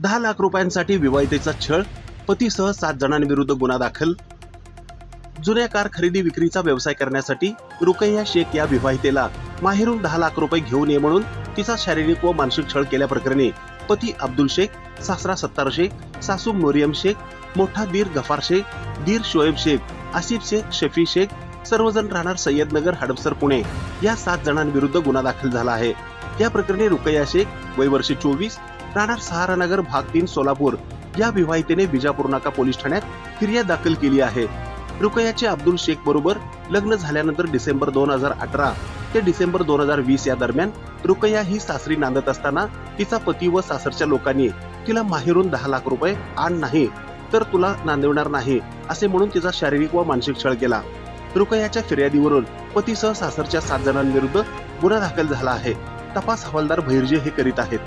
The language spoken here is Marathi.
दहा लाख रुपयांसाठी विवाहितेचा छळ पतीसह सात जणांविरुद्ध गुन्हा दाखल. जुन्या कार खरेदी विक्रीचा व्यवसाय करण्यासाठी रुकैया शेख या विवाहितेला माहेरून दहा लाख रुपये घेऊन ये म्हणून तिचा शारीरिक व मानसिक छळ केल्याप्रकरणी पती अब्दुल शेख सासरा सत्तार शेख सासू मोरियम शेख मोठा दीर गफार शेख दीर शोएब शेख आसिफ शेख शफी शेख सर्वजण राहणार सय्यदनगर हडपसर पुणे. या सात जणांविरुद्ध गुन्हा दाखल झाला आहे. या प्रकरणी रुकैया शेख वय वर्षे चोवीस राहणार सहारानगर भाग तीन सोलापूर. या विवाहितेने विजापूर नाका पोलीस ठाण्यात फिर्याद दाखल केली आहे. रुकयाचे अब्दुल शेख बरोबर लग्न झाल्यानंतर डिसेंबर दोन हजार अठरा ते डिसेंबर दोन हजार वीस या दरम्यान रुकया ही सासरी नांदत असताना तिचा पती व सासरच्या लोकांनी तिला माहेरून दहा लाख रुपये आण नाही तर तुला नांदवणार नाही असे म्हणून तिचा शारीरिक व मानसिक छळ केला. रुकयाच्या फिर्यादीवरून पतीसह सासरच्या सात जणांविरुद्ध गुन्हा दाखल झाला आहे. तपास हवालदार भैरजे हे करीत आहेत.